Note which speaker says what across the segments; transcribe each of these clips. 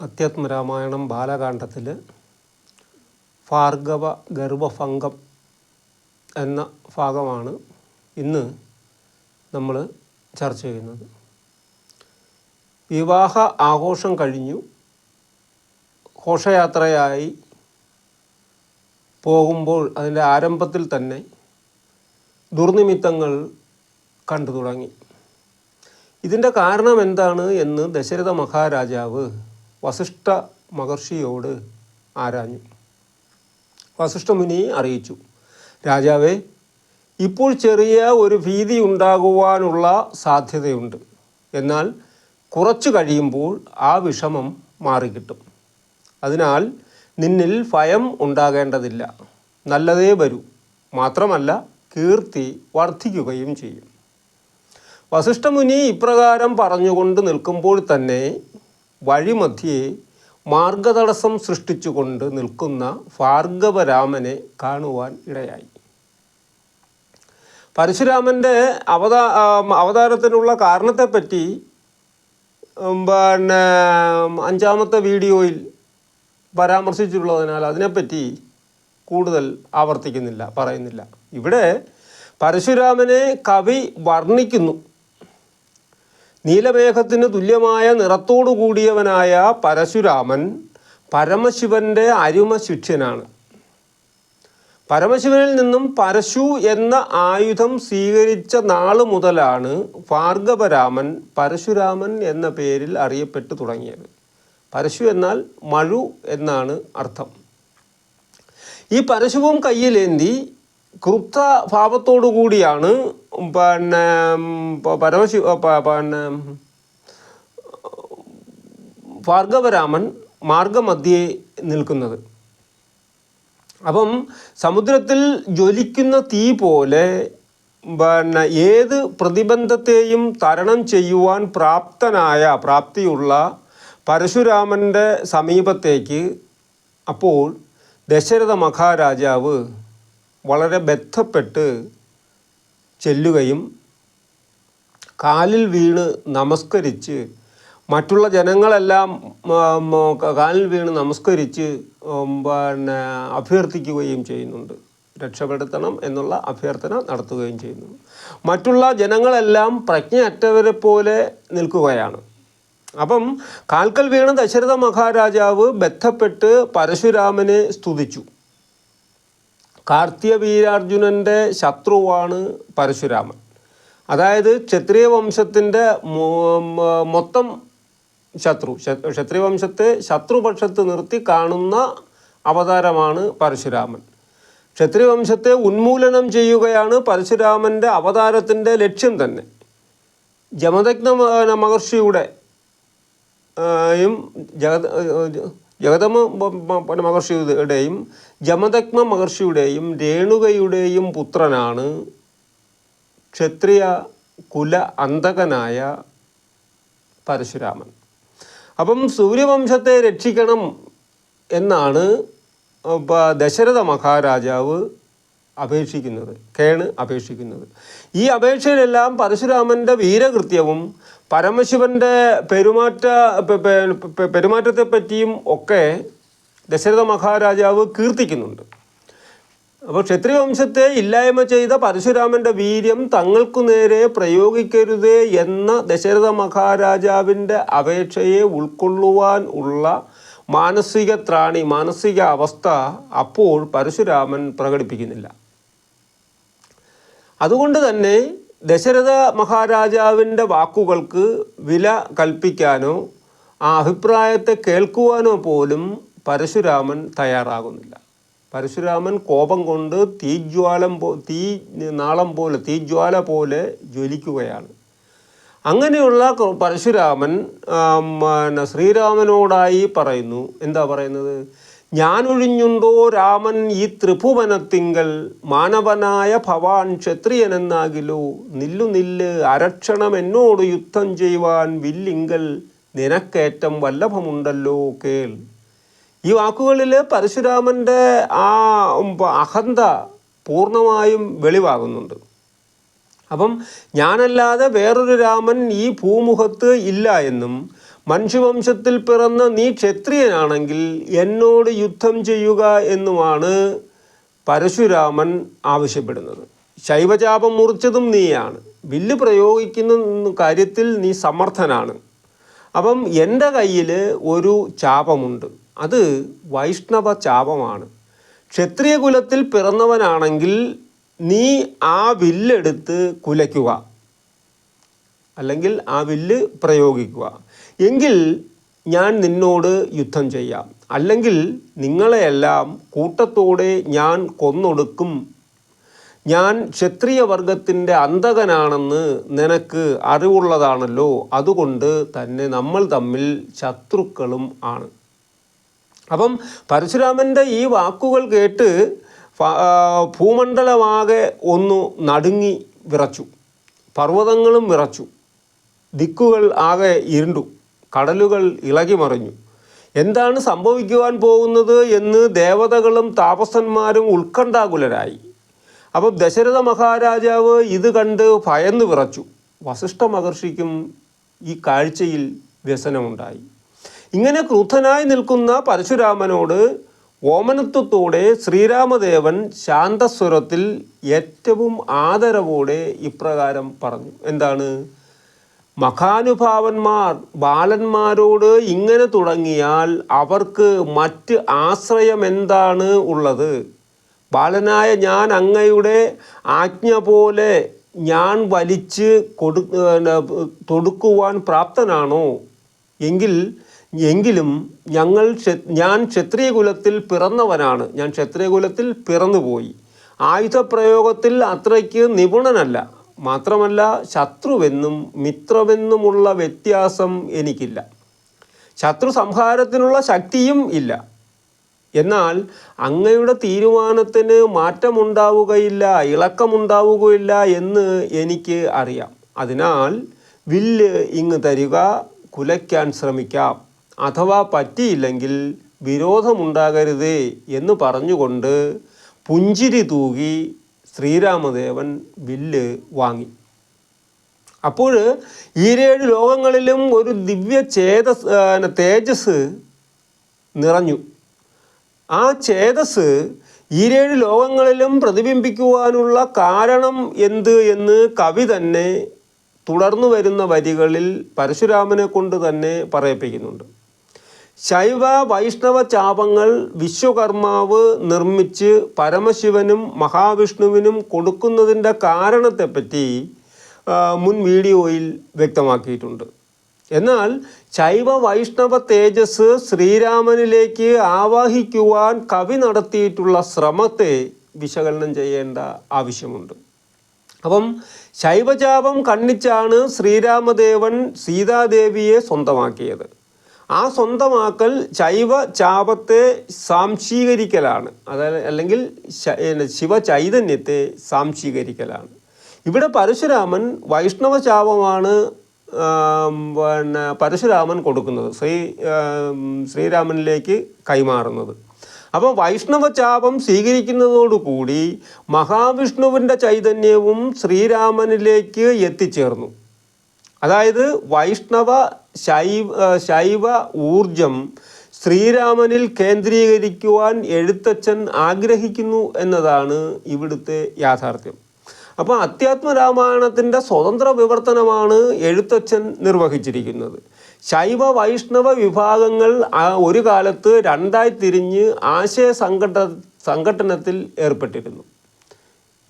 Speaker 1: അധ്യാത്മരാമായണം ബാലകാണ്ഡത്തിൽ ഭാർഗവ ഗർഭഭംഗം എന്ന ഭാഗമാണ് ഇന്ന് നമ്മൾ ചർച്ച ചെയ്യുന്നത്. വിവാഹ ആഘോഷം കഴിഞ്ഞു. ഘോഷയാത്രയായി പോകുമ്പോൾ അതിന്റെ ആരംഭത്തിൽ തന്നെ ദുർനിമിത്തങ്ങൾ കണ്ടു തുടങ്ങി. ഇതിന്റെ കാരണം എന്താണ് എന്ന് ദശരഥ മഹാരാജാവ് വസിഷ്ഠ മഹർഷിയോട് ആരാഞ്ഞു. വസിഷ്ഠമുനി അറിയിച്ചു. രാജാവേ ഇപ്പോൾ ചെറിയ ഒരു ഭീതി ഉണ്ടാകുവാനുള്ള സാധ്യതയുണ്ട്. എന്നാൽ കുറച്ചു കഴിയുമ്പോൾ ആ വിഷമം മാറിക്കിട്ടും. അതിനാൽ നിന്നിൽ ഭയം ഉണ്ടാകേണ്ടതില്ല. നല്ലതേ വരൂ. മാത്രമല്ല കീർത്തി വർദ്ധിക്കുകയും ചെയ്യും. വസിഷ്ഠമുനി ഇപ്രകാരം പറഞ്ഞുകൊണ്ട് നിൽക്കുമ്പോൾ തന്നെ വഴിമധ്യേ മാർഗതടസ്സം സൃഷ്ടിച്ചുകൊണ്ട് നിൽക്കുന്ന ഭാർഗവരാമനെ കാണുവാൻ ഇടയായി. പരശുരാമന്റെ അവതാ അവതാരത്തിനുള്ള കാരണത്തെപ്പറ്റി പിന്നെ അഞ്ചാമത്തെ വീഡിയോയിൽ പരാമർശിച്ചിട്ടുള്ളതിനാൽ അതിനെപ്പറ്റി കൂടുതൽ ആവർത്തിക്കുന്നില്ല പറയുന്നില്ല. ഇവിടെ പരശുരാമനെ കവി വർണിക്കുന്നു. നീലമേഘത്തിന് തുല്യമായ നിറത്തോടു കൂടിയവനായ പരശുരാമൻ പരമശിവന്റെ അരുമ ശിഷ്യനാണ് പരമശിവനിൽ നിന്നും പരശു എന്ന ആയുധം സ്വീകരിച്ച നാൾ മുതലാണ് ഭാർഗവരാമൻ പരശുരാമൻ എന്ന പേരിൽ അറിയപ്പെട്ടു തുടങ്ങിയത്. പരശു എന്നാൽ മഴു എന്നാണ് അർത്ഥം. ഈ പരശുവും കയ്യിലേന്തി കൃപ്ത ഭാവത്തോടു കൂടിയാണ് പിന്നെ പരമശിവ ഭാർഗവരാമൻ മാർഗമധ്യേ നിൽക്കുന്നത്. അപ്പം സമുദ്രത്തിൽ ജ്വലിക്കുന്ന തീ പോലെ പിന്നെ ഏത് പ്രതിബന്ധത്തെയും തരണം ചെയ്യുവാൻ പ്രാപ്തനായ പ്രാപ്തിയുള്ള പരശുരാമന്റെ സമീപത്തേക്ക് അപ്പോൾ ദശരഥ മഹാരാജാവ് വളരെ ബന്ധപ്പെട്ട് ചെല്ലുകയും കാലിൽ വീണ് നമസ്കരിച്ച് മറ്റുള്ള ജനങ്ങളെല്ലാം കാലിൽ വീണ് നമസ്കരിച്ച് പിന്നെ അഭ്യർത്ഥിക്കുകയും ചെയ്യുന്നുണ്ട്. രക്ഷപ്പെടുത്തണം എന്നുള്ള അഭ്യർത്ഥന നടത്തുകയും ചെയ്യുന്നു. മറ്റുള്ള ജനങ്ങളെല്ലാം പ്രജ്ഞയറ്റവരെ പോലെ നിൽക്കുകയാണ്. അപ്പം കാൽക്കൽ വീണ ദശരഥ മഹാരാജാവ് ബന്ധപ്പെട്ട് പരശുരാമനെ സ്തുതിച്ചു. കാർത്തിക വീരാർജുനന്റെ ശത്രുവാണ് പരശുരാമൻ. അതായത് ക്ഷത്രിയ വംശത്തിന്റെ മൊത്തം ശത്രു ക്ഷത്രിയ വംശത്തെ ശത്രുപക്ഷത്ത് നിർത്തി കാണുന്ന അവതാരമാണ് പരശുരാമൻ. ക്ഷത്രിയ വംശത്തെ ഉന്മൂലനം ചെയ്യുകയാണ് പരശുരാമന്റെ അവതാരത്തിന്റെ ലക്ഷ്യം തന്നെ. ജമദഗ്ന മഹർഷിയുടെ യും ജഗത് ജഗതമ മഹർഷിയുടെയും ജമദഗ്മ മഹർഷിയുടെയും രേണുകയുടെയും പുത്രനാണ് ക്ഷത്രിയ കുല അന്തകനായ പരശുരാമൻ. അപ്പം സൂര്യവംശത്തെ രക്ഷിക്കണം എന്നാണ് ദശരഥ മഹാരാജാവ് അപേക്ഷിക്കുന്നത് കേണ് അപേക്ഷിക്കുന്നത്. ഈ അപേക്ഷയിലെല്ലാം പരശുരാമന്റെ വീരകൃത്യവും പരമശിവന്റെ പെരുമാറ്റ പെരുമാറ്റത്തെ പെ- പെ- ഒക്കെ ദശരഥ മഹാരാജാവ് കീർത്തിക്കുന്നുണ്ട്. അപ്പോൾ ക്ഷത്രിയ വംശത്തെ ഇല്ലായ്മ ചെയ്ത പരശുരാമന്റെ വീര്യം തങ്ങൾക്കു നേരെ പ്രയോഗിക്കരുതേ എന്ന ദശരഥ മഹാരാജാവിന്റെ അപേക്ഷയെ ഉൾക്കൊള്ളുവാൻ ഉള്ള മാനസിക ത്രാണി മാനസിക അവസ്ഥ അപ്പോൾ പരശുരാമൻ പ്രകടിപ്പിക്കുന്നില്ല. അതുകൊണ്ട് തന്നെ ദശരഥ മഹാരാജാവിന്റെ വാക്കുകൾക്ക് വില കൽപ്പിക്കാനോ ആ അഭിപ്രായത്തെ കേൾക്കുവാനോ പോലും പരശുരാമൻ തയ്യാറാകുന്നില്ല. പരശുരാമൻ കോപം കൊണ്ട് തീജ്വാലം പോ തീ നാളം പോലെ തീജ്വാല പോലെ ജ്വലിക്കുകയാണ്. അങ്ങനെയുള്ള പരശുരാമൻ പിന്നെ ശ്രീരാമനോടായി പറയുന്നു. എന്താ പറയുന്നത്? ഞാനൊഴിഞ്ഞുണ്ടോ രാമൻ ഈ ത്രിഭുവനത്തിങ്കൽ? മാനവനായ ഭവാൻ ക്ഷത്രിയനെന്നാകിലോ? നില്ലു നില്ല് അരക്ഷണം എന്നോട് യുദ്ധം ചെയ്യുവാൻ വില്ലിങ്കൽ നിനക്കേറ്റം വല്ലഭമുണ്ടല്ലോ കേൾ. ഈ വാക്കുകളിൽ പരശുരാമന്റെ ആ അഹന്ത പൂർണമായും വെളിവാകുന്നുണ്ട്. അപ്പം ഞാനല്ലാതെ വേറൊരു രാമൻ ഈ ഭൂമുഖത്ത് ഇല്ല എന്നും മനുഷ്യവംശത്തിൽ പിറന്ന നീ ക്ഷത്രിയനാണെങ്കിൽ എന്നോട് യുദ്ധം ചെയ്യുക എന്നുമാണ് പരശുരാമൻ ആവശ്യപ്പെടുന്നത്. ശൈവചാപം മുറിച്ചതും നീയാണ്. വില്ല് പ്രയോഗിക്കുന്ന കാര്യത്തിൽ നീ സമർത്ഥനാണ്. അപ്പം എന്റെ കയ്യിൽ ഒരു ചാപമുണ്ട്. അത് വൈഷ്ണവ ചാപമാണ്. ക്ഷത്രിയ കുലത്തിൽ പിറന്നവനാണെങ്കിൽ നീ ആ വില്ലെടുത്ത് കുലയ്ക്കുക. അല്ലെങ്കിൽ ആ വില്ല് പ്രയോഗിക്കുക. എങ്കിൽ ഞാൻ നിന്നോട് യുദ്ധം ചെയ്യാം. അല്ലെങ്കിൽ നിങ്ങളെയെല്ലാം കൂട്ടത്തോടെ ഞാൻ കൊന്നൊടുക്കും. ഞാൻ ക്ഷത്രിയ വർഗത്തിന്റെ അന്തകനാണെന്ന് നിനക്ക് അറിവുള്ളതാണല്ലോ. അതുകൊണ്ട് തന്നെ നമ്മൾ തമ്മിൽ ശത്രുക്കളും ആണ്. അപ്പം പരശുരാമന്റെ ഈ വാക്കുകൾ കേട്ട് ഭൂമണ്ഡലമാകെ ഒന്ന് നടുങ്ങി വിറച്ചു. പർവതങ്ങളും വിറച്ചു. ദിക്കുകൾ ആകെ ഇരുണ്ടു. കടലുകൾ ഇളകി മറിഞ്ഞു എന്താണ് സംഭവിക്കുവാൻ പോകുന്നത് എന്ന് ദേവതകളും താപസന്മാരും ഉത്കണ്ഠാകുലരായി. അപ്പം ദശരഥ മഹാരാജാവ് ഇത് കണ്ട് ഭയന്ന് വിറച്ചു. വസിഷ്ഠ മഹർഷിക്കും ഈ കാഴ്ചയിൽ വ്യസനമുണ്ടായി. ഇങ്ങനെ ക്രുദ്ധനായി നിൽക്കുന്ന പരശുരാമനോട് ഓമനത്വത്തോടെ ശ്രീരാമദേവൻ ശാന്തസ്വരത്തിൽ ഏറ്റവും ആദരവോടെ ഇപ്രകാരം പറഞ്ഞു. എന്താണ്? മഹാനുഭാവന്മാർ ബാലന്മാരോട് ഇങ്ങനെ തുടങ്ങിയാൽ അവർക്ക് മറ്റ് ആശ്രയം എന്താണ് ഉള്ളത്? ബാലനായ ഞാൻ അങ്ങയുടെ ആജ്ഞ പോലെ ഞാൻ വലിച്ച് കൊടു തൊടുക്കുവാൻ പ്രാപ്തനാണോ? എങ്കിൽ എങ്കിലും ഞങ്ങൾ ഞാൻ ക്ഷത്രിയകുലത്തിൽ പിറന്നവനാണ്. ഞാൻ ക്ഷത്രിയകുലത്തിൽ പിറന്നുപോയി. ആയുധപ്രയോഗത്തിൽ അത്രയ്ക്ക് നിപുണനല്ല. മാത്രമല്ല ശത്രുവെന്നും മിത്രമെന്നുമുള്ള വ്യത്യാസം എനിക്കില്ല. ശത്രു സംഹാരത്തിനുള്ള ശക്തിയും ഇല്ല. എന്നാൽ അങ്ങയുടെ തീരുമാനത്തിന് മാറ്റമുണ്ടാവുകയില്ല ഇളക്കമുണ്ടാവുകയില്ല എന്ന് എനിക്ക് അറിയാം. അതിനാൽ വില്ല് ഇങ്ങ് തരിക കുലയ്ക്കാൻ ശ്രമിക്കാം. അഥവാ പറ്റിയില്ലെങ്കിൽ വിരോധമുണ്ടാകരുതേ എന്ന് പറഞ്ഞുകൊണ്ട് പുഞ്ചിരി തൂകി ശ്രീരാമദേവൻ വില്ല് വാങ്ങി. അപ്പോൾ ഈരേഴ് ലോകങ്ങളിലും ഒരു ദിവ്യ ചേതസ് തേജസ് നിറഞ്ഞു. ആ ചേതസ് ഈരേഴ് ലോകങ്ങളിലും പ്രതിബിംബിക്കുവാനുള്ള കാരണം എന്ത് എന്ന് കവി തന്നെ തുടർന്നു വരുന്ന വരികളിൽ പരശുരാമനെ കൊണ്ട് തന്നെ പറയിപ്പിക്കുന്നുണ്ട്. ശൈവ വൈഷ്ണവ ചാപങ്ങൾ വിശ്വകർമാവ് നിർമ്മിച്ച് പരമശിവനും മഹാവിഷ്ണുവിനും കൊടുക്കുന്നതിന്റെ കാരണത്തെപ്പറ്റി മുൻ വീഡിയോയിൽ വ്യക്തമാക്കിയിട്ടുണ്ട്. എന്നാൽ ശൈവ വൈഷ്ണവ തേജസ് ശ്രീരാമനിലേക്ക് ആവാഹിക്കുവാൻ കവി നടത്തിയിട്ടുള്ള ശ്രമത്തെ വിശകലനം ചെയ്യേണ്ട ആവശ്യമുണ്ട്. അപ്പം ശൈവചാപം കണ്ണിച്ചാണ് ശ്രീരാമദേവൻ സീതാദേവിയെ സ്വന്തമാക്കിയത്. ആ സ്വന്തമാക്കൽ ശൈവ ചാപത്തെ സാംശീകരിക്കലാണ്. അതായത് അല്ലെങ്കിൽ ശിവ ചൈതന്യത്തെ ശിവചൈതന്യത്തെ സാംശീകരിക്കലാണ്. ഇവിടെ പരശുരാമൻ വൈഷ്ണവ ചാപമാണ് പിന്നെ പരശുരാമൻ കൊടുക്കുന്നത് ശ്രീ ശ്രീരാമനിലേക്ക് കൈമാറുന്നത്. അപ്പോൾ വൈഷ്ണവ ചാപം സ്വീകരിക്കുന്നതോടുകൂടി മഹാവിഷ്ണുവിന്റെ ചൈതന്യവും ശ്രീരാമനിലേക്ക് എത്തിച്ചേർന്നു. അതായത് വൈഷ്ണവ ശൈവ ശൈവ ഊർജം ശ്രീരാമനിൽ കേന്ദ്രീകരിക്കുവാൻ എഴുത്തച്ഛൻ ആഗ്രഹിക്കുന്നു എന്നതാണ് ഇവിടുത്തെ യാഥാർത്ഥ്യം. അപ്പോൾ അധ്യാത്മരാമായണത്തിന്റെ സ്വതന്ത്ര വിവർത്തനമാണ് എഴുത്തച്ഛൻ നിർവഹിച്ചിരിക്കുന്നത്. ശൈവ വൈഷ്ണവ വിഭാഗങ്ങൾ ഒരു കാലത്ത് രണ്ടായി തിരിഞ്ഞ് ആശയ സംഘട സംഘടനത്തിൽ ഏർപ്പെട്ടിരുന്നു.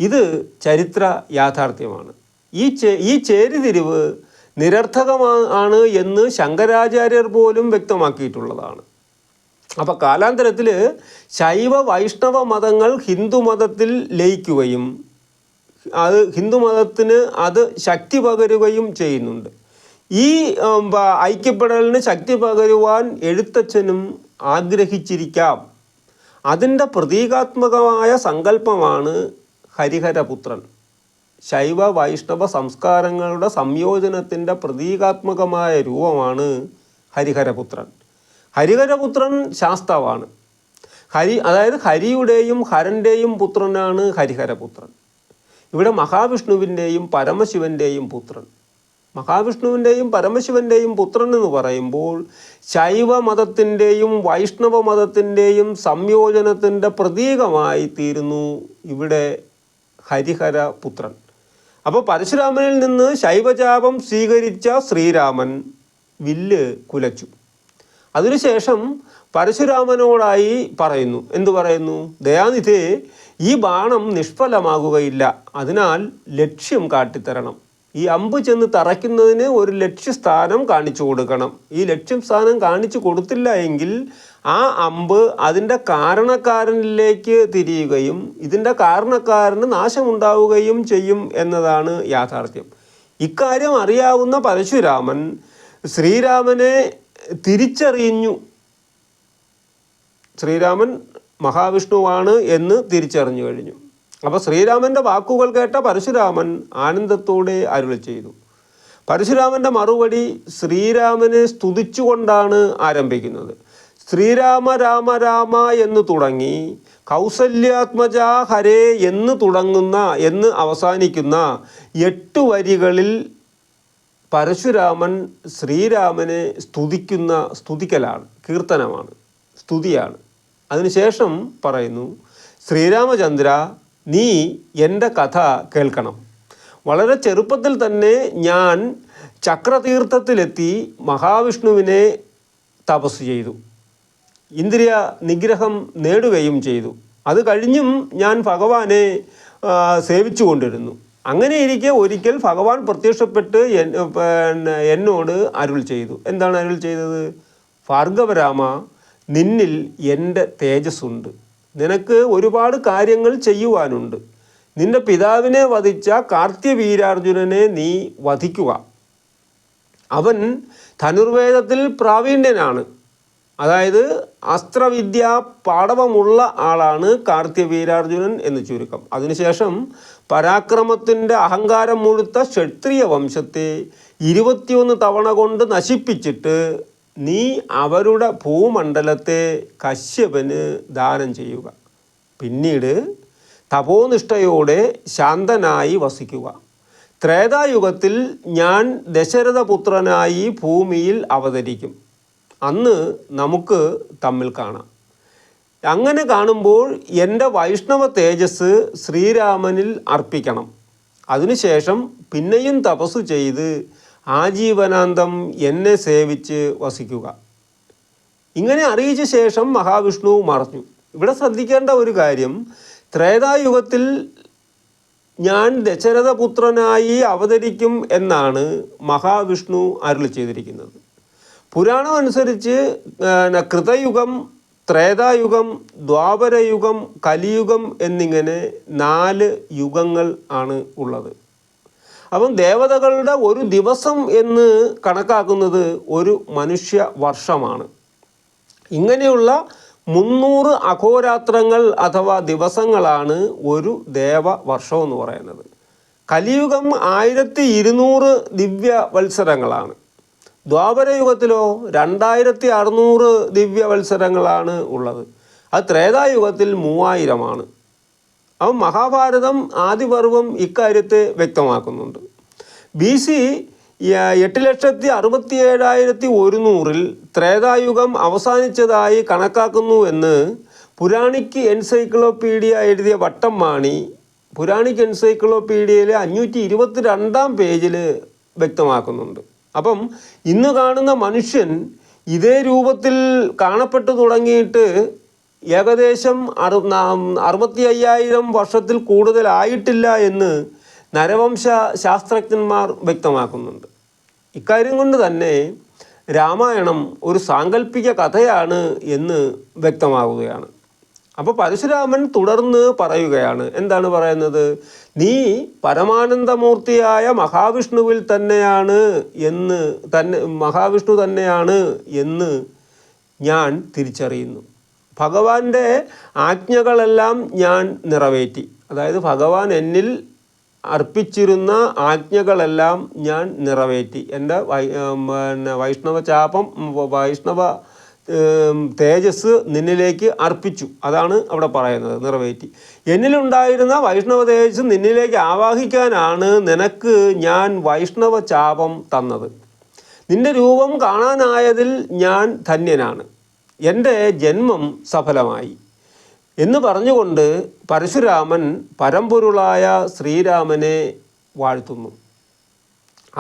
Speaker 1: ഇത് ചരിത്ര യാഥാർത്ഥ്യമാണ്. ഈ ചേ ഈ ചേരിതിരിവ് നിരർത്ഥകമാണ് എന്ന് ശങ്കരാചാര്യർ പോലും വ്യക്തമാക്കിയിട്ടുള്ളതാണ്. അപ്പോൾ കാലാന്തരത്തിൽ ശൈവ വൈഷ്ണവ മതങ്ങൾ ഹിന്ദു മതത്തിൽ ലയിക്കുകയും അത് ഹിന്ദു മതത്തിന് അത് ശക്തി പകരുകയും ചെയ്യുന്നുണ്ട്. ഈ ഐക്യപ്പെടലിന് ശക്തി പകരുവാൻ എഴുത്തച്ഛനും ആഗ്രഹിച്ചിരിക്കാം. അതിന്റെ പ്രതീകാത്മകമായ സങ്കല്പമാണ് ഹരിഹരപുത്രൻ. ശൈവ വൈഷ്ണവ സംസ്കാരങ്ങളുടെ സംയോജനത്തിന്റെ പ്രതീകാത്മകമായ രൂപമാണ് ഹരിഹരപുത്രൻ. ഹരിഹരപുത്രൻ ശാസ്താവാണ്. ഹരി അതായത് ഹരിയുടെയും ഹരന്റെയും പുത്രനാണ് ഹരിഹരപുത്രൻ. ഇവിടെ മഹാവിഷ്ണുവിന്റെയും പരമശിവന്റെയും പുത്രൻ. മഹാവിഷ്ണുവിന്റെയും പരമശിവന്റെയും പുത്രൻ എന്ന് പറയുമ്പോൾ ശൈവ മതത്തിന്റെയും വൈഷ്ണവ മതത്തിന്റെയും സംയോജനത്തിന്റെ പ്രതീകമായി തീരുന്നു ഇവിടെ ഹരിഹര പുത്രൻ അപ്പോൾ പരശുരാമനിൽ നിന്ന് ശൈവജാപം സ്വീകരിച്ച ശ്രീരാമൻ വില്ല് കുലച്ചു. അതിനുശേഷം പരശുരാമനോടായി പറയുന്നു. എന്തു പറയുന്നു? ദയാനിധേ ഈ ബാണം നിഷ്ഫലമാകുകയില്ല. അതിനാൽ ലക്ഷ്യം കാട്ടിത്തരണം. ഈ അമ്പ് ചെന്ന് തറയ്ക്കുന്നതിന് ഒരു ലക്ഷ്യസ്ഥാനം കാണിച്ചു കൊടുക്കണം. ഈ ലക്ഷ്യം സ്ഥാനം കാണിച്ചു കൊടുത്തില്ല എങ്കിൽ ആ അമ്പ് അതിന്റെ കാരണക്കാരനിലേക്ക് തിരിയുകയും ഇതിന്റെ കാരണക്കാരന് നാശമുണ്ടാവുകയും ചെയ്യും എന്നതാണ് യാഥാർത്ഥ്യം. ഇക്കാര്യം അറിയാവുന്ന പരശുരാമൻ ശ്രീരാമനെ തിരിച്ചറിഞ്ഞു. ശ്രീരാമൻ മഹാവിഷ്ണുവാണ് എന്ന് തിരിച്ചറിഞ്ഞു കഴിഞ്ഞു. അപ്പോൾ ശ്രീരാമന്റെ വാക്കുകൾ കേട്ട പരശുരാമൻ ആനന്ദത്തോടെ അരുളി ചെയ്തു. പരശുരാമന്റെ മറുപടി ശ്രീരാമനെ സ്തുതിച്ചുകൊണ്ടാണ് ആരംഭിക്കുന്നത്. ശ്രീരാമ രാമ രാമ എന്ന് തുടങ്ങി കൗസല്യാത്മജ ഹരേ എന്ന് തുടങ്ങുന്ന എന്ന് അവസാനിക്കുന്ന എട്ട് വരികളിൽ പരശുരാമൻ ശ്രീരാമനെ സ്തുതിക്കുന്ന സ്തുതിക്കലാണ് കീർത്തനമാണ് സ്തുതിയാണ്. അതിനുശേഷം പറയുന്നു ശ്രീരാമചന്ദ്ര നീ എന്റെ കഥ കേൾക്കണം. വളരെ ചെറുപ്പത്തിൽ തന്നെ ഞാൻ ചക്രതീർത്ഥത്തിലെത്തി മഹാവിഷ്ണുവിനെ തപസ് ചെയ്തു. ഇന്ദ്രിയ നിഗ്രഹം നേടുകയും ചെയ്തു. അത് കഴിഞ്ഞും ഞാൻ ഭഗവാനെ സേവിച്ചു കൊണ്ടിരുന്നു അങ്ങനെ ഇരിക്കെ ഒരിക്കൽ ഭഗവാൻ പ്രത്യക്ഷപ്പെട്ട് എന്നോട് അരുൾ ചെയ്തു. എന്താണ് അരുൾ ചെയ്തത്? ഭാർഗവരാമ നിന്നിൽ എന്റെ തേജസ്സുണ്ട്. നിനക്ക് ഒരുപാട് കാര്യങ്ങൾ ചെയ്യുവാനുണ്ട്. നിന്റെ പിതാവിനെ വധിച്ച കാർത്യവീരാർജുനനെ നീ വധിക്കുക. അവൻ ധനുർവേദത്തിൽ പ്രാവീണ്യനാണ്. അതായത് അസ്ത്രവിദ്യ പാടവമുള്ള ആളാണ് കാർത്യവീരാർജുനൻ എന്ന് ചുരുക്കം. അതിനുശേഷം പരാക്രമത്തിന്റെ അഹങ്കാരം മുഴുത്ത ക്ഷത്രിയ വംശത്തെ ഇരുപത്തിയൊന്ന് തവണ കൊണ്ട് നശിപ്പിച്ചിട്ട് നീ അവരുടെ ഭൂമണ്ഡലത്തെ കശ്യപന് ദാനം ചെയ്യുക. പിന്നീട് തപോനിഷ്ഠയോടെ ശാന്തനായി വസിക്കുക. ത്രേതായുഗത്തിൽ ഞാൻ ദശരഥപുത്രനായി ഭൂമിയിൽ അവതരിക്കും. അന്ന് നമുക്ക് തമ്മിൽ കാണാം. അങ്ങനെ കാണുമ്പോൾ എന്റെ വൈഷ്ണവ തേജസ് ശ്രീരാമനിൽ അർപ്പിക്കണം. അതിനുശേഷം പിന്നെയും തപസ് ചെയ്ത് ആജീവനാന്തം എന്നെ സേവിച്ച് വസിക്കുക. ഇങ്ങനെ അറിയിച്ച ശേഷം മഹാവിഷ്ണു മറഞ്ഞു. ഇവിടെ ശ്രദ്ധിക്കേണ്ട ഒരു കാര്യം ത്രേതായുഗത്തിൽ ഞാൻ ദശരഥപുത്രനായി അവതരിക്കും എന്നാണ് മഹാവിഷ്ണു അരുളി ചെയ്തിരിക്കുന്നത്. പുരാണം അനുസരിച്ച് കൃതയുഗം ത്രേതായുഗം ദ്വാപരയുഗം കലിയുഗം എന്നിങ്ങനെ നാല് യുഗങ്ങൾ ആണ് ഉള്ളത്. അപ്പം ദേവതകളുടെ ഒരു ദിവസം എന്ന് കണക്കാക്കുന്നത് ഒരു മനുഷ്യ വർഷമാണ്. ഇങ്ങനെയുള്ള മുന്നൂറ് അഘോരാത്രങ്ങൾ അഥവാ ദിവസങ്ങളാണ് ഒരു ദേവ വർഷം എന്ന് പറയുന്നത്. കലിയുഗം ആയിരത്തി ഇരുന്നൂറ് ദിവ്യ വത്സരങ്ങളാണ് ദ്വാപരയുഗത്തിലോ രണ്ടായിരത്തി അറുന്നൂറ് ദിവ്യ വത്സരങ്ങളാണ് ഉള്ളത്. അത് ത്രേതായുഗത്തിൽ മൂവായിരമാണ്. അവൻ മഹാഭാരതം ആദിപർവം ഇക്കാര്യത്തെ വ്യക്തമാക്കുന്നുണ്ട്. ബി സി എട്ട് ലക്ഷത്തി അറുപത്തി ഏഴായിരത്തി ഒരുന്നൂറിൽ ത്രേതായുഗം അവസാനിച്ചതായി കണക്കാക്കുന്നു എന്ന് പുരാണിക് എൻസൈക്ലോപീഡിയ എഴുതിയ മാണി പുരാണിക് എൻസൈക്ലോപീഡിയയിലെ അഞ്ഞൂറ്റി ഇരുപത്തി രണ്ടാം പേജിൽ വ്യക്തമാക്കുന്നുണ്ട്. അപ്പം ഇന്ന് കാണുന്ന മനുഷ്യൻ ഇതേ രൂപത്തിൽ കാണപ്പെട്ടു തുടങ്ങിയിട്ട് ഏകദേശം അറു അറുപത്തി അയ്യായിരം വർഷത്തിൽ കൂടുതലായിട്ടില്ല എന്ന് നരവംശ ശാസ്ത്രജ്ഞന്മാർ വ്യക്തമാക്കുന്നുണ്ട്. ഇക്കാര്യം കൊണ്ട് തന്നെ രാമായണം ഒരു സാങ്കല്പിക കഥയാണ് എന്ന് വ്യക്തമാവുകയാണ്. അപ്പോൾ പരശുരാമൻ തുടർന്ന് പറയുകയാണ്. എന്താണ് പറയുന്നത്? നീ പരമാനന്ദമൂർത്തിയായ മഹാവിഷ്ണുവിൽ തന്നെയാണ് എന്ന് തന്നെ മഹാവിഷ്ണു തന്നെയാണ് എന്ന് ഞാൻ തിരിച്ചറിയുന്നു. ഭഗവാന്റെ ആജ്ഞകളെല്ലാം ഞാൻ നിറവേറ്റി. അതായത് ഭഗവാൻ എന്നിൽ അർപ്പിച്ചിരുന്ന ആജ്ഞകളെല്ലാം ഞാൻ നിറവേറ്റി. എന്റെ വൈ പിന്നെ വൈഷ്ണവ ചാപം വൈഷ്ണവ തേജസ് നിന്നിലേക്ക് അർപ്പിച്ചു. അതാണ് അവിടെ പറയുന്നത് നിറവേറ്റി. എന്നിലുണ്ടായിരുന്ന വൈഷ്ണവ തേജസ് നിന്നിലേക്ക് ആവാഹിക്കാനാണ് നിനക്ക് ഞാൻ വൈഷ്ണവ ചാപം തന്നത്. നിന്റെ രൂപം കാണാനായതിൽ ഞാൻ ധന്യനാണ്. എന്റെ ജന്മം സഫലമായി. എന്ന് പറഞ്ഞുകൊണ്ട് പരശുരാമൻ പരമ്പൊരുളായ ശ്രീരാമനെ വാഴ്ത്തുന്നു.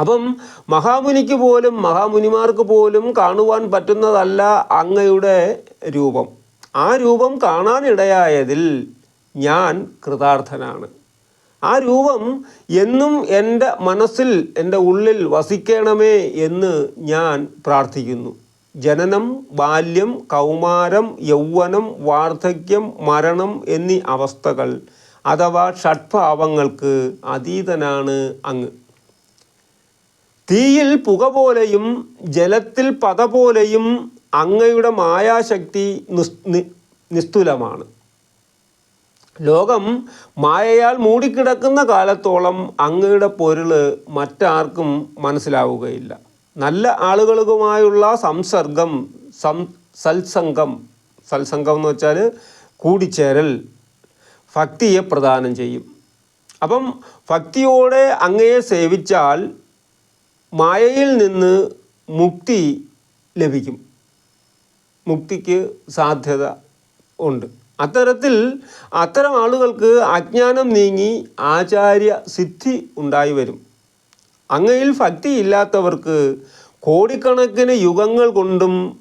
Speaker 1: അപ്പം മഹാമുനിക്ക് പോലും മഹാമുനിമാർക്ക് പോലും കാണുവാൻ പറ്റുന്നതല്ല അങ്ങയുടെ രൂപം. ആ രൂപം കാണാനിടയായതിൽ ഞാൻ കൃതാർത്ഥനാണ്. ആ രൂപം എന്നും എന്റെ മനസ്സിൽ എന്റെ ഉള്ളിൽ വസിക്കണമേ എന്ന് ഞാൻ പ്രാർത്ഥിക്കുന്നു. ജനനം ബാല്യം കൗമാരം യൗവനം വാർദ്ധക്യം മരണം എന്നീ അവസ്ഥകൾ അഥവാ ഷഡ്ഭാവങ്ങൾക്ക് അതീതനാണ് അങ്ങ്. തീയിൽ പുക പോലെയും ജലത്തിൽ പത പോലെയും അങ്ങയുടെ മായാശക്തി നിസ്തുലമാണ്. ലോകം മായയാൽ മൂടിക്കിടക്കുന്ന കാലത്തോളം അങ്ങയുടെ പൊരുൾ മറ്റാർക്കും മനസ്സിലാവുകയില്ല. നല്ല ആളുകളുമായുള്ള സംസർഗം സം സത്സംഗം സത്സംഗം എന്ന് വെച്ചാൽ കൂടിച്ചേരൽ ഭക്തിയെ പ്രദാനം ചെയ്യും. അപ്പം ഭക്തിയോടെ അങ്ങയെ സേവിച്ചാൽ മായയിൽ നിന്ന് മുക്തി ലഭിക്കും. മുക്തിക്ക് സാധ്യത ഉണ്ട്. അത്തരത്തിൽ അത്തരം ആളുകൾക്ക് അജ്ഞാനം നീങ്ങി ആചാര്യ സിദ്ധി ഉണ്ടായി വരും. അങ്ങയിൽ ഭക്തി ഇല്ലാത്തവർക്ക് കോടിക്കണക്കിന് യുഗങ്ങൾ കൊണ്ടും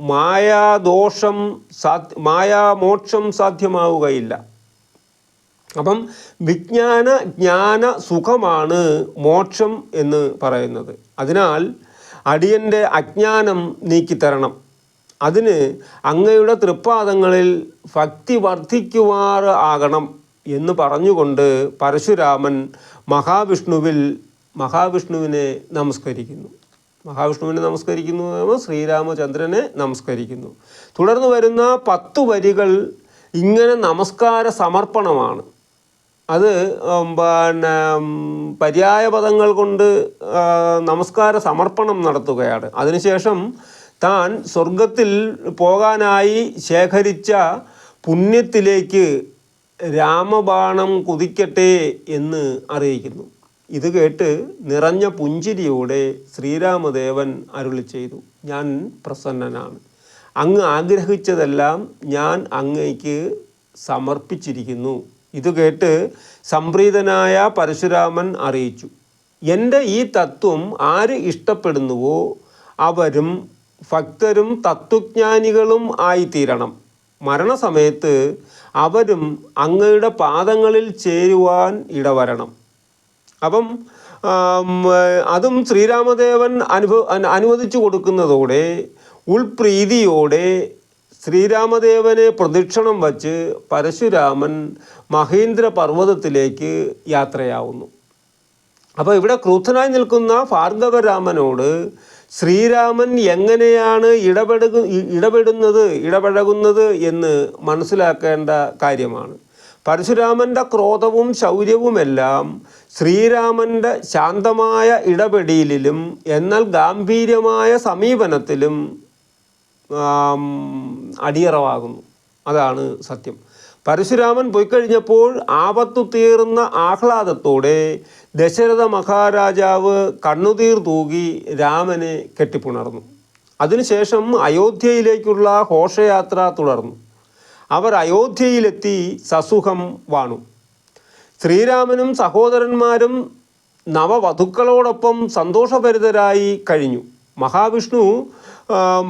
Speaker 1: മായാദോഷം സാധ്യ മായാമോക്ഷം സാധ്യമാവുകയില്ല. അപ്പം വിജ്ഞാന ജ്ഞാന സുഖമാണ് മോക്ഷം എന്ന് പറയുന്നത്. അതിനാൽ അടിയന്റെ അജ്ഞാനം നീക്കിത്തരണം. അതിന് അങ്ങയുടെ തൃപ്പാദങ്ങളിൽ ഭക്തി വർദ്ധിക്കുമാർ ആകണം എന്ന് പറഞ്ഞുകൊണ്ട് പരശുരാമൻ മഹാവിഷ്ണുവിൽ മഹാവിഷ്ണുവിനെ നമസ്കരിക്കുന്നു. മഹാവിഷ്ണുവിനെ നമസ്കരിക്കുന്നു ശ്രീരാമചന്ദ്രനെ നമസ്കരിക്കുന്നു. തുടർന്ന് വരുന്ന പത്തു വരികൾ ഇങ്ങനെ നമസ്കാര സമർപ്പണമാണ്. അത് പിന്നെ പര്യായ പദങ്ങൾ കൊണ്ട് നമസ്കാര സമർപ്പണം നടത്തുകയാണ്. അതിനുശേഷം താൻ സ്വർഗത്തിൽ പോകാനായി ശേഖരിച്ച പുണ്യത്തിലേക്ക് രാമബാണം കുതിക്കട്ടെ എന്ന് അറിയിക്കുന്നു. ഇത് കേട്ട് നിറഞ്ഞ പുഞ്ചിരിയോടെ ശ്രീരാമദേവൻ അരുളി ചെയ്തു ഞാൻ പ്രസന്നനാണ്. അങ്ങ് ആഗ്രഹിച്ചതെല്ലാം ഞാൻ അങ്ങയ്ക്ക് സമർപ്പിച്ചിരിക്കുന്നു. ഇത് കേട്ട് സംപ്രീതനായ പരശുരാമൻ അറിയിച്ചു എന്റെ ഈ തത്വം ആര് ഇഷ്ടപ്പെടുന്നുവോ അവരും ഭക്തരും തത്വജ്ഞാനികളും ആയിത്തീരണം. മരണസമയത്ത് അവരും അങ്ങയുടെ പാദങ്ങളിൽ ചേരുവാൻ ഇടവരണം. അപ്പം അതും ശ്രീരാമദേവൻ അനുഭവ അനുവദിച്ചു കൊടുക്കുന്നതോടെ ഉൾപ്രീതിയോടെ ശ്രീരാമദേവനെ പ്രദക്ഷിണം വച്ച് പരശുരാമൻ മഹേന്ദ്ര പർവതത്തിലേക്ക് യാത്രയാവുന്നു. അപ്പോൾ ഇവിടെ ക്രൂദ്ധനായി നിൽക്കുന്ന ഭാർഗവരാമനോട് ശ്രീരാമൻ എങ്ങനെയാണ് ഇടപെടുക ഇടപെടുന്നത് ഇടപഴകുന്നത് എന്ന് മനസ്സിലാക്കേണ്ട കാര്യമാണ്. പരശുരാമന്റെ ക്രോധവും ശൗര്യവുമെല്ലാം ശ്രീരാമന്റെ ശാന്തമായ ഇടപെടലിലും എന്നാൽ ഗാംഭീര്യമായ സമീപനത്തിലും അടിയറവാകുന്നു. അതാണ് സത്യം. പരശുരാമൻ പോയിക്കഴിഞ്ഞപ്പോൾ ആപത്തു തീർന്ന ആഹ്ലാദത്തോടെ ദശരഥ മഹാരാജാവ് കണ്ണുതീർ തൂകി രാമനെ കെട്ടിപ്പുണർന്നു. അതിനുശേഷം അയോധ്യയിലേക്കുള്ള ഘോഷയാത്ര തുടർന്നു. അവർ അയോധ്യയിലെത്തി സസുഖം വാണു. ശ്രീരാമനും സഹോദരന്മാരും നവവധുക്കളോടൊപ്പം സന്തോഷഭരിതരായി കഴിഞ്ഞു. മഹാവിഷ്ണു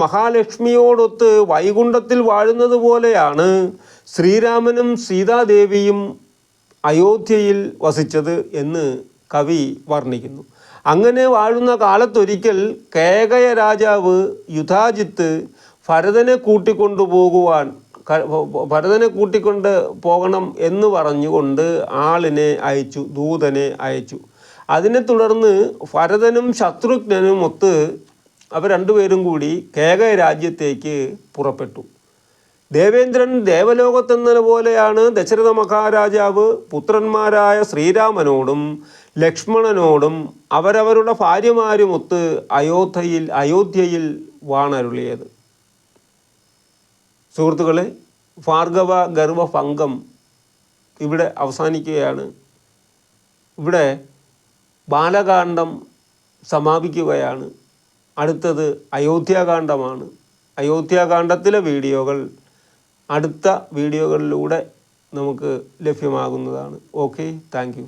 Speaker 1: മഹാലക്ഷ്മിയോടൊത്ത് വൈകുണ്ഠത്തിൽ വാഴുന്നത് പോലെയാണ് ശ്രീരാമനും സീതാദേവിയും അയോധ്യയിൽ വസിച്ചത് എന്ന് കവി വർണിക്കുന്നു. അങ്ങനെ വാഴുന്ന കാലത്തൊരിക്കൽ കേകയ രാജാവ് യുധാജിത്ത് ഭരതനെ കൂട്ടിക്കൊണ്ടുപോകുവാൻ ഭരതനെ കൂട്ടിക്കൊണ്ട് പോകണം എന്ന് പറഞ്ഞുകൊണ്ട് ആളിനെ അയച്ചു ദൂതനെ അയച്ചു. അതിനെ തുടർന്ന് ഭരതനും ശത്രുഘ്നനും ഒത്ത് അവർ രണ്ടുപേരും കൂടി കേകയ രാജ്യത്തേക്ക് പുറപ്പെട്ടു. ദേവേന്ദ്രൻ ദേവലോകത്തെന്ന പോലെയാണ് ദശരഥ മഹാരാജാവ് പുത്രന്മാരായ ശ്രീരാമനോടും ലക്ഷ്മണനോടും അവരവരുടെ ഭാര്യമാരുമൊത്ത് അയോധ്യയിൽ അയോധ്യയിൽ വാണരുളിയത്. സുഹൃത്തുക്കളെ ഭാർഗവ ഗർഭഭംഗം ഇവിടെ അവസാനിക്കുകയാണ്. ഇവിടെ ബാലകാന്ഡം സമാപിക്കുകയാണ്. അടുത്തത് അയോധ്യാകാന്ഡമാണ്. അയോധ്യാകാന്ഡത്തിലെ വീഡിയോകൾ അടുത്ത വീഡിയോകളിലൂടെ നമുക്ക് ലഭ്യമാകുന്നതാണ്. Okay thank